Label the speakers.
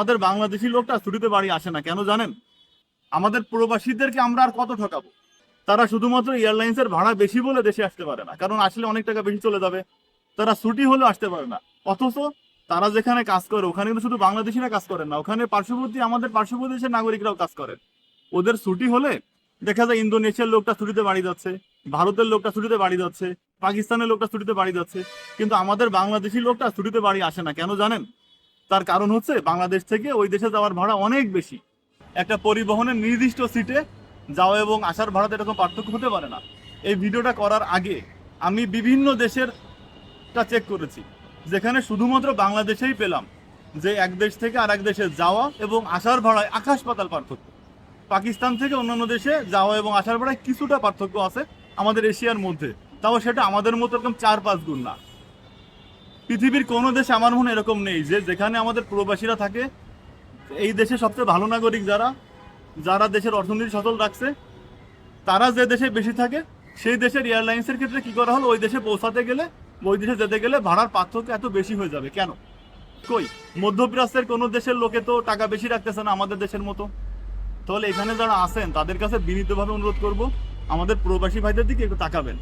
Speaker 1: আমাদের বাংলাদেশি লোকটা ছুটিতে বাড়ি আসে না, কেন জানেন? আমাদের প্রবাসীদেরকে আমরা আর কত ঠকাবো? তারা শুধুমাত্র এয়ারলাইন্সের ভাড়া বেশি বলে দেশে আসতে পারে না, কারণ আসলে অনেক টাকা বেশি চলে যাবে। তারা ছুটি হলেও আসতে পারে না। অথচ তারা যেখানে কাজ করে, ওখানে কিন্তু শুধু বাংলাদেশিরা কাজ করেন না, ওখানে পার্শ্ববর্তী, আমাদের পার্শ্ববর্তী দেশের নাগরিকরাও কাজ করেন। ওদের ছুটি হলে দেখা যায় ইন্দোনেশিয়ার লোকটা ছুটিতে বাড়ি যাচ্ছে, ভারতের লোকটা ছুটিতে বাড়ি যাচ্ছে, পাকিস্তানের লোকটা ছুটিতে বাড়ি যাচ্ছে, কিন্তু আমাদের বাংলাদেশি লোকটা ছুটিতে বাড়ি আসে না, কেন জানেন? তার কারণ হচ্ছে বাংলাদেশ থেকে ওই দেশে যাওয়ার ভাড়া অনেক বেশি। একটা পরিবহনের নির্দিষ্ট সিটে যাওয়া এবং আসার ভাড়াতে এরকম পার্থক্য হতে পারে না। এই ভিডিওটা করার আগে আমি বিভিন্ন দেশের টা চেক করেছি, যেখানে শুধুমাত্র বাংলাদেশেই পেলাম যে এক দেশ থেকে আর এক দেশে যাওয়া এবং আসার ভাড়ায় আকাশ পাতাল পার্থক্য। পাকিস্তান থেকে অন্যান্য দেশে যাওয়া এবং আসার ভাড়ায় কিছুটা পার্থক্য আছে আমাদের এশিয়ার মধ্যে, তাও সেটা আমাদের মতো এরকম চার পাঁচ গুণ না। পৃথিবীর কোনো দেশে আমার মনে এরকম নেই যে যেখানে আমাদের প্রবাসীরা থাকে, এই দেশে সবচেয়ে ভালো নাগরিক যারা যারা দেশের অর্থনীতি সচল রাখছে, তারা যে দেশে বেশি থাকে, সেই দেশের এয়ারলাইন্সের ক্ষেত্রে কি করা হলো? ওই দেশে পৌঁছাতে গেলে, ওই দেশে যেতে গেলে ভাড়ার পার্থক্য এত বেশি হয়ে যাবে। কেন? কই? মধ্যপ্রাচ্যের কোনো দেশের লোকে তো টাকা বেশি রাখতেছে না আমাদের দেশের মতো। তাহলে এখানে যারা আছেন, তাদের কাছে বিনীতভাবে অনুরোধ করব, আমাদের প্রবাসী ভাইদের দিকে একটু তাকাবেন।